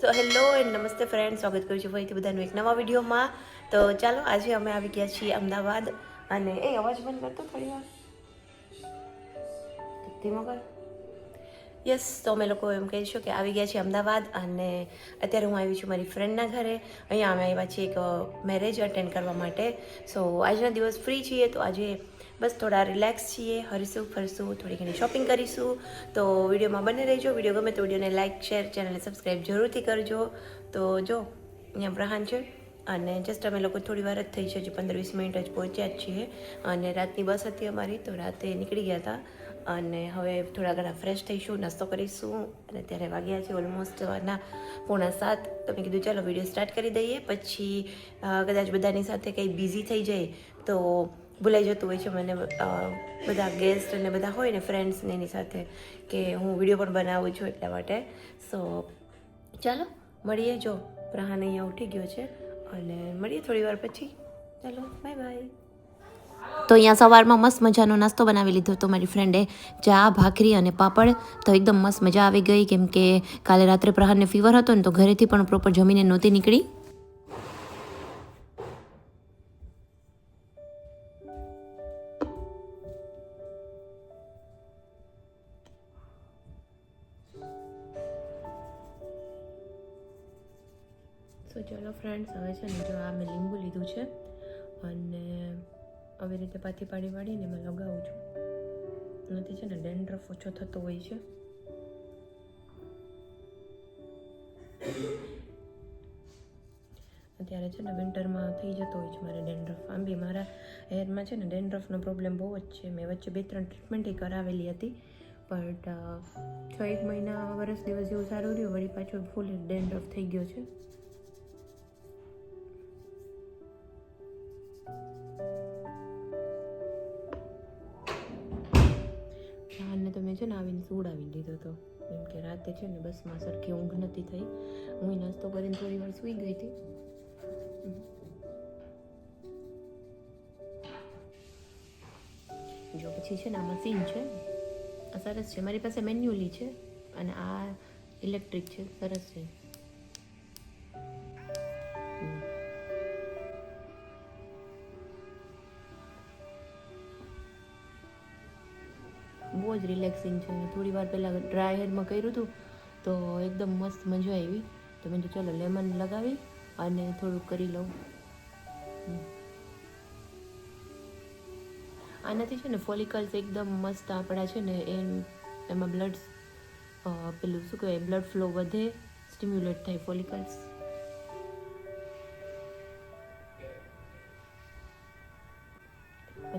તો hello and નમસ્તે friend, સ્વાગત કરું છું ફરીથી બધાનું એક નવા વિડીયોમાં. તો ચાલો, આજે અમે આવી ગયા છીએ અમદાવાદ અને એ અવાજ બંધ કરતો થોડી વાર. યસ તો અમે લોકો એમ કહીશું કે આવી ગયા છીએ અમદાવાદ અને અત્યારે હું આવી છું મારી ફ્રેન્ડના ઘરે. અહીંયા અમે આવ્યા છીએ એક મેરેજ અટેન્ડ કરવા માટે. સો આજના દિવસ ફ્રી છીએ તો આજે બસ થોડા રિલેક્સ છીએ, હરીશું, ફરશું, થોડી ઘણી શોપિંગ કરીશું. તો વિડીયોમાં બને રહેજો. વીડિયો ગમે તો વિડીયોને લાઇક શેર ચેનલને સબસ્ક્રાઈબ જરૂરથી કરજો. તો જો, અહીંયા પ્રહાન છે અને જસ્ટ અમે લોકો થોડી વાર જ થઈ છે, હજી પંદર વીસ મિનિટ જ પહોંચ્યા જ છીએ. અને રાતની બસ હતી અમારી, તો રાતે નીકળી ગયા હતા. અને હવે થોડા ઘણા ફ્રેશ થઈશું, નાસ્તો કરીશું. અને ત્યારે વાગ્યા છે ઓલમોસ્ટ ના પોણા સાત. તો મેં કીધું, ચાલો વીડિયો સ્ટાર્ટ કરી દઈએ. પછી કદાચ બધાની સાથે કંઈ બિઝી થઈ જાય, તો ભૂલાઈ જતું હોય છે મને બધા ગેસ્ટ અને બધા હોય ને ફ્રેન્ડ્સને એની સાથે કે હું વીડિયો પણ બનાવું છું એટલા માટે. સો ચાલો, મળીએ જો. પ્રહાન અહીંયા ઉઠી ગયો છે અને મળીએ થોડી વાર પછી. ચાલો બાય બાય તો અહીંયા સવારમાં મસ્ત મજાનો નાસ્તો બનાવી લીધો હતો મારી ફ્રેન્ડે ચા, ભાખરી અને પાપડ. તો એકદમ મસ્ત મજા આવી ગઈ કેમ કે કાલે રાત્રે પ્રહારને ફીવર હતો ને તો ઘરેથી પણ પ્રોપર જમીને નહોતી નીકળી. ચલો ફ્રેન્ડ્સ હવે છે ને જો આ મેં લીંબુ લીધું છે અને આવી રીતે પાથી પાડી પાડીને મેં લગાવું છું. એનાથી છે ને ડેન્ડ્રફ ઓછો થતો હોય છે. અત્યારે છે ને વિન્ટરમાં થઈ જતો હોય છે મારે ડેન્ડ્રફ. આમ બી મારા હેરમાં છે ને ડેન્ડ્રફનો પ્રોબ્લેમ બહુ જ છે. મેં વચ્ચે બે ત્રણ ટ્રીટમેન્ટ કરાવેલી હતી બટ છ એક મહિના વરસ દિવસ જેવું સારું રહ્યું, વળી પાછું ફૂલ ડેન્ડ્રફ થઈ ગયો છે. છે ને આવીને સુવડાવી દીધો હતો કેમ કે રાતે છે ને બસમાં સરખી ઊંઘ નથી થઈ. હું નાસ્તો કરીને થોડી વાર સૂઈ ગઈ હતી. જો પછી છે ને આ મશીન છે. આ સરસ છે. મારી પાસે મેન્યુઅલી છે અને આ ઇલેક્ટ્રિક છે. સરસ છે. બહુ જ રિલેક્સિંગ છે. થોડી વાર પહેલાં ડ્રાય હેરમાં કર્યું હતું, તો એકદમ મસ્ત મજા આવી. તો મેં કીધું, ચલો લેમન લગાવી અને થોડુંક કરી લઉં. આનાથી છે ને ફોલિકલ્સ એકદમ મસ્ત આપણા છે ને એ એમાં બ્લડ પેલું શું કહેવાય બ્લડ ફ્લો વધે સ્ટિમ્યુલેટ થાય ફોલિકલ્સ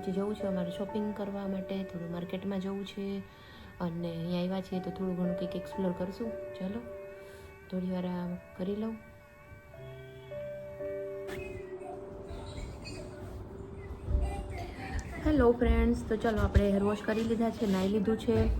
પછી જવું છે અમારે શોપિંગ કરવા માટે, થોડું માર્કેટમાં જવું છે અને અહીંયા આવ્યા છીએ તો થોડું ઘણું કંઈક એક્સપ્લોર કરશું. ચાલો, થોડી વાર કરી લઉં. હેલો ફ્રેન્ડ્સ તો ચાલો આપણે હેર વોશ કરી લીધા છે નાહી લીધું છે.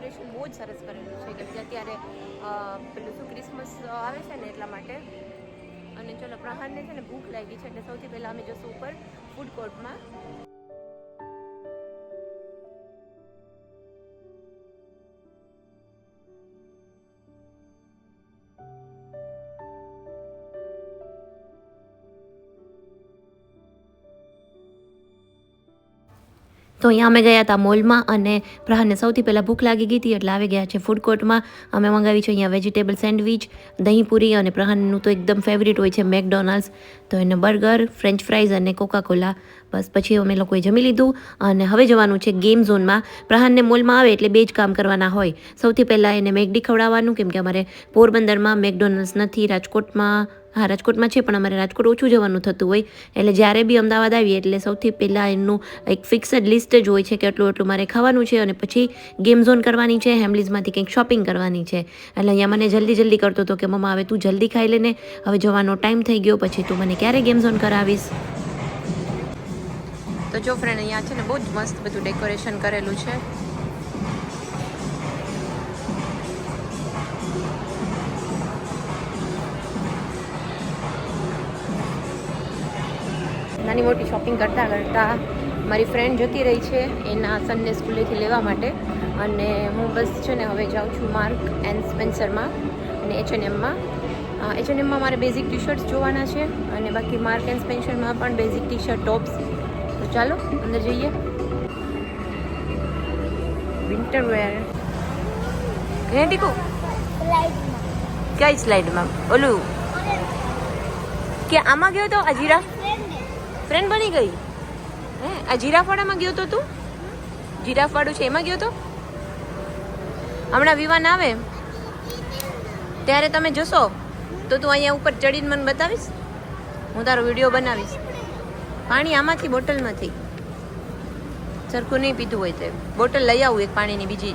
ડેકોરેશન બહુ જ સરસ કરેલું છે, કેમ કે અત્યારે પેલું શું ક્રિસમસ આવે છે ને એટલા માટે. અને ચલો પ્રહારને છે ને ભૂખ લાગી છે, એટલે સૌથી પહેલાં અમે જશું ઉપર ફૂડ કોર્ટમાં તો અહીંયા અમે ગયા હતા મોલમાં અને પ્રહારને સૌથી પહેલાં ભૂખ લાગી ગઈ હતી એટલે આવી ગયા છે ફૂડ કોર્ટમાં અમે મંગાવી છે અહીંયા વેજીટેબલ સેન્ડવિચ દહીંપૂરી અને પ્રહારનું તો એકદમ ફેવરિટ હોય છે મેકડોનાલ્ડ્સ. તો એને બર્ગર ફ્રેન્ચ ફ્રાઈઝ અને કોકાકોલા બસ પછી અમે લોકોએ જમી લીધું અને હવે જવાનું છે ગેમ ઝોનમાં પ્રહારને મોલમાં આવે એટલે બે જ કામ કરવાના હોય. સૌથી પહેલાં એને મેગડી ખવડાવવાનું, કેમ કે અમારે પોરબંદરમાં મેકડોનલ્ડ્સ નથી, રાજકોટમાં હા, રાજકોટમાં છે, પણ અમારે રાજકોટ ઓછું જવાનું થતું હોય. એટલે જ્યારે બી અમદાવાદ આવીએ, એટલે સૌથી પહેલાં એનું એક ફિક્સડ લિસ્ટ જ હોય છે કે એટલું એટલું મારે ખાવાનું છે અને પછી ગેમ ઝોન કરવાની છે હેમલીઝમાંથી કંઈક શોપિંગ કરવાની છે. એટલે અહીંયા મને જલ્દી જલ્દી કરતો હતો કે, મમ્મા, હવે તું જલ્દી ખાઈ લેને હવે જવાનો ટાઈમ થઈ ગયો, પછી તું મને ક્યારે ગેમ ઝોન કરાવીશ? તો જો ફ્રેન્ડ અહીંયા છે ને બહુ જ મસ્ત બધું ડેકોરેશન કરેલું છે. નાની મોટી શોપિંગ કરતાં કરતાં મારી ફ્રેન્ડ જતી રહી છે એના સનને સ્કૂલેથી લેવા માટે. અને હું બસ છે ને હવે જાઉં છું માર્ક એન્ડ સ્પેન્સરમાં અને એચએનએમમાં એચએનએમમાં એમમાં એચ એમમાં મારે બેઝિક ટી શર્ટ્સ જોવાના છે અને બાકી માર્ક એન્ડ સ્પેન્સરમાં પણ બેઝિક ટી શર્ટ ટોપ્સ તો ચાલો અંદર જઈએ. વિન્ટર વેર હે ટીકુ કઈ સ્લાઇડમાં ઓલું? કે આમાં ગયો તો આ જીરાફ ફ્રેન્ડ બની ગઈ? હે, આ જીરાફાડામાં ગયો તો તું? જીરાફવાડું છે, એમાં ગયો તો? હમણાં વિવાન આવે ત્યારે તમે જશો. તો તું અહીંયા ઉપર ચડીને મને બતાવીશ? હું તારો વીડિયો બનાવીશ. પાણી આમાંથી, બોટલમાંથી. સરખું નહીં પીધું હોય તે. બોટલ લઈ આવું એક પાણીની બીજી.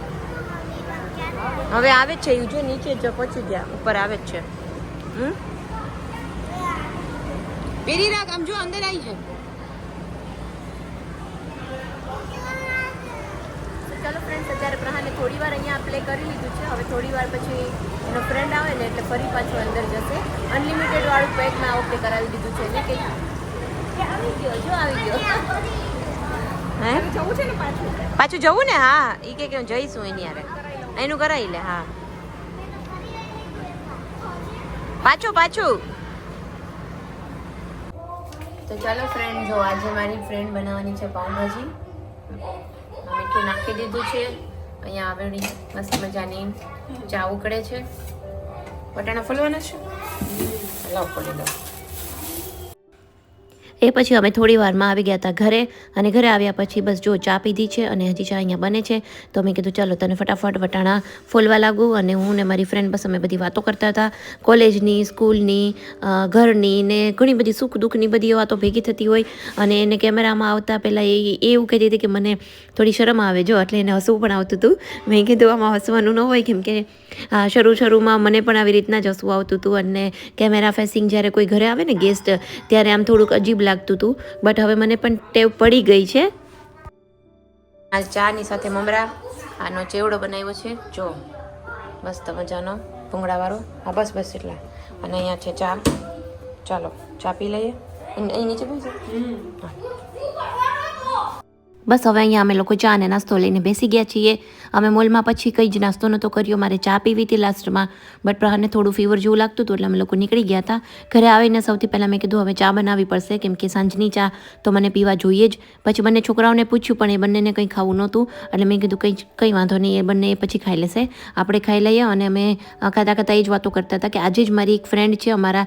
હવે આવે જ છે જો નીચે જ પહોંચી ગયા ઉપર આવે જ છે. હમ? પેરી રાખ આમ જો અંદર આવી છે ચાલો ફ્રેન્ડ્સ અત્યારે પ્રહાને થોડી વાર અહીંયા પ્લે કરી લીધું છે. હવે થોડી વાર પછી એનો ફ્રેન્ડ આવે ને એટલે ફરી પાછો અંદર જશે. અનલિમિટેડ વાળું પેક મેં આ વખતે કરાવી દીધું છે. એટલે કે કે આવી ગયો જો આવી ગયો. હે? જવું છે ને પાછું? પાછું જવું ને? હા એ કે કે હું જઈશું એની યારે એનું કરાવી લે હા. પાછું પાછું. તો ચાલો ફ્રેન્ડ જો આજે મારી ફ્રેન્ડ બનાવવાની છે પાઉંભાજી મીઠું નાખી દીધું છે. અહીંયા આવેલી મસ્ત મજાની ચા ઉકળે છે. વટાણા ફૂલવાના છે? લાવ ફોલી દો એ પછી અમે થોડી વારમાં આવી ગયા હતા ઘરે અને ઘરે આવ્યા પછી બસ જો ચા પીધી છે અને હજી ચા અહીંયા બને છે, તો મેં કીધું ચાલો તને ફટાફટ વટાણા ફોલવા લાગું અને હું ને મારી ફ્રેન્ડ બસ અમે બધી વાતો કરતા હતા. કોલેજની, સ્કૂલની ઘરની ને ઘણી બધી સુખ દુઃખની બધી વાતો ભેગી થતી હોય અને એને કેમેરામાં આવતા પહેલાં એ એવું કહેતી હતી કે મને થોડી શરમ આવે જો એટલે એને હસવું પણ આવતું હતું. મેં કીધું આમાં હસવાનું ન હોય કેમ કે શરૂ શરૂમાં મને પણ આવી રીતના જ હસવું આવતું હતું અને કેમેરા ફેસિંગ જ્યારે કોઈ ઘરે આવે ને ગેસ્ટ ત્યારે આમ થોડુંક અજીબ લાગતું હતું બટ હવે મને પણ ટેવ પડી ગઈ છે. આ ચાની સાથે મમરા આનો ચેવડો બનાવ્યો છે. જો મસ્ત મજાનો ભૂંગળાવાળો. હા બસ બસ એટલા. અને અહીંયા છે ચા. ચાલો ચા પી લઈએ. અહીં અહીં નીચે બેસો. બસ હવે અહીંયા અમે લોકો ચા અને નાસ્તો લઈને બેસી ગયા છીએ. અમે મોલમાં પછી કંઈ જ નાસ્તો નહોતો કર્યો. મારે ચા પીવી હતી લાસ્ટમાં. બટ પ્રહારને થોડું ફીવર જેવું લાગતું હતું એટલે અમે લોકો નીકળી ગયા હતા. ઘરે આવીને સૌથી પહેલાં મેં કીધું, હવે ચા બનાવવી પડશે, કેમ કે સાંજની ચા તો મને પીવા જોઈએ જ. પછી બંને છોકરાઓને પૂછ્યું, પણ એ બંનેને કંઈ ખાવું નહોતું? એટલે મેં કીધું, કંઈ કંઈ વાંધો નહીં, એ બંને એ પછી ખાઈ લેશે. આપણે ખાઈ લઈએ. અને અમે ખાતા ખાતા એ જ વાતો કરતા હતા કે આજે જ મારી એક ફ્રેન્ડ છે અમારા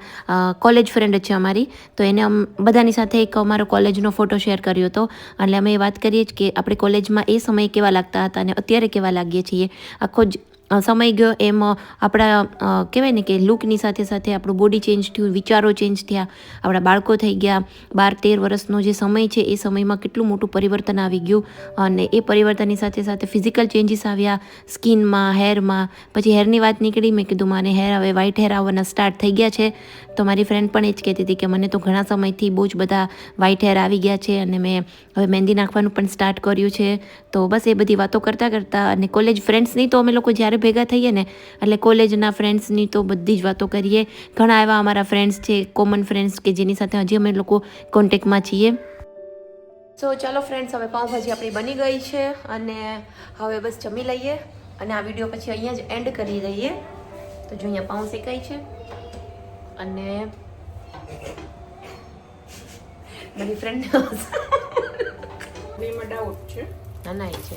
કોલેજ ફ્રેન્ડ છે અમારી. તો એને બધાની સાથે એક અમારો કોલેજનો ફોટો શેર કર્યો હતો. એટલે અમે એ વાત કરીએ કે આપણે કોલેજમાં એ સમયે કેવા લાગતા હતા અને અત્યારે કેવા લાગીએ છીએ. આખો જ સમય ગયો, એમ આપણા કહેવાય ને કે લુકની સાથે સાથે આપણું બોડી ચેન્જ થયું, વિચારો ચેન્જ થયા. આપણા બાળકો થઈ ગયા, બાર તેર વર્ષનો જે સમય છે, એ સમયમાં કેટલું મોટું પરિવર્તન આવી ગયું. અને એ પરિવર્તનની સાથે સાથે ફિઝિકલ ચેન્જીસ આવ્યા સ્કિનમાં હેરમાં પછી હેરની વાત નીકળી, મેં કીધું, મારે હેર હવે વ્હાઇટ હેર આવવાના સ્ટાર્ટ થઈ ગયા છે. તો મારી ફ્રેન્ડ પણ એ જ કહેતી હતી કે, મને તો ઘણા સમયથી બહુ જ બધા વ્હાઇટ હેર આવી ગયા છે અને મેં હવે મહેંદી નાખવાનું પણ સ્ટાર્ટ કર્યું છે. તો બસ એ બધી વાતો કરતાં કરતાં અને કોલેજ ફ્રેન્ડ્સની તો અમે લોકો જ્યારે ભેગા થઈએ ને એટલે કોલેજના ફ્રેન્ડ્સની તો બધી જ વાતો કરીએ. ઘણા એવા અમારા ફ્રેન્ડ્સ છે કોમન ફ્રેન્ડ્સ કે જેની સાથે હજી અમે લોકો કોન્ટેક્ટમાં છીએ. સો ચાલો ફ્રેન્ડ્સ હવે પાઉંભાજી આપણી બની ગઈ છે અને હવે બસ જમી લઈએ અને આ વીડિયો પછી અહીંયા જ એન્ડ કરી દઈએ. તો જો અહીંયા પાઉં શેકાય છે અને મારી ફ્રેન્ડ બેમાં ડાઉટ છે. ના ના એ છે.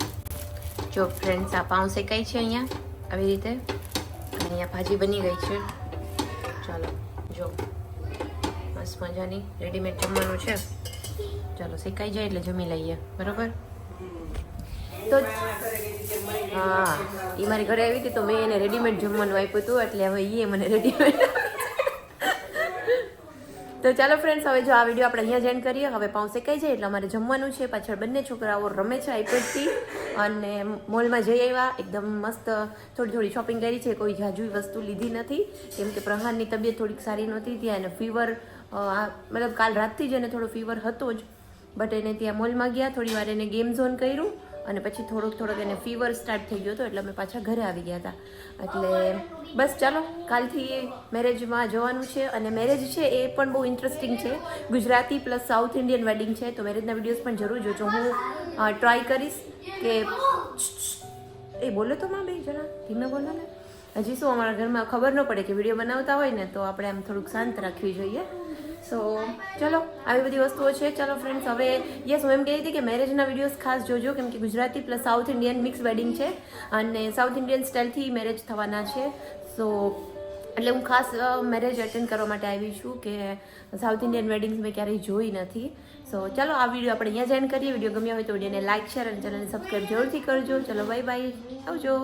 જો ફ્રેન્ડ્સ આ પાઉં શેકાય છે અહીંયા. આવી રીતે અહીંયા ભાજી બની ગઈ છે. ચાલો, જો. મસ્ત મજાની રેડીમેડ જમવાનું છે. ચાલો, શેકાઈ જાય એટલે જમી લઈએ. બરોબર? તો હા એ મારી ઘરે આવી હતી તો મેં એને રેડીમેડ જમવાનું આપ્યું હતું, એટલે હવે એ મને રેડીમેડ તો ચાલો ફ્રેન્ડ્સ હવે જો આ વીડિયો આપણે અહીંયા જ કરીએ. હવે પાઉં કહી જાય એટલે અમારે જમવાનું છે. પાછળ બંને છોકરાઓ રમે છે આઈપેડથી અને મોલમાં જઈ આવ્યા. એકદમ મસ્ત થોડી થોડી શોપિંગ કરી છે. કોઈ જાજુઈ વસ્તુ લીધી નથી. કેમ કે પ્રહારની તબિયત થોડીક સારી નહોતી ત્યાં એને ફીવર મતલબ કાલ રાતથી જ એને થોડો ફીવર હતો જ. બટ એને ત્યાં મોલમાં ગયા. થોડી વાર એને ગેમ ઝોન કર્યું. અને પછી થોડોક થોડોક એને ફીવર સ્ટાર્ટ થઈ ગયો હતો એટલે અમે પાછા ઘરે આવી ગયા હતા. એટલે બસ ચાલો, કાલથી મેરેજમાં જવાનું છે અને મેરેજ છે એ પણ બહુ ઇન્ટરેસ્ટિંગ છે. Gujarati plus South Indian wedding છે, તો મેરેજના વિડીયોઝ પણ જરૂર જોજો. હું ટ્રાય કરીશ કે એ બોલો તો માં બે જણા ધીમે બોલો ને. હજી શું અમારા ઘરમાં ખબર ન પડે કે વીડિયો બનાવતા હોય ને તો આપણે આમ થોડુંક શાંત રાખવી જોઈએ. સો ચલો, આવી બધી વસ્તુઓ છે. ચલો ફ્રેન્ડ્સ હવે યસ હું એમ કહી હતી કે મેરેજના વિડીયોઝ ખાસ જોજો, કેમ કે Gujarati plus South Indian mix wedding છે અને સાઉથ ઇન્ડિયન સ્ટાઇલથી મેરેજ થવાના છે. સો એટલે હું ખાસ મેરેજ અટેન્ડ કરવા માટે આવી છું કે સાઉથ ઇન્ડિયન વેડિંગ્સ મેં ક્યારેય જોઈ નથી. સો ચલો, આ વીડિયો આપણે અહીંયા જ કરીએ. વીડિયો ગમ્યો હોય તો વિડીયોને લાઇક શેર અને ચેનલને સબસ્ક્રાઈબ જરૂરથી કરજો. ચલો બાય બાય આવજો.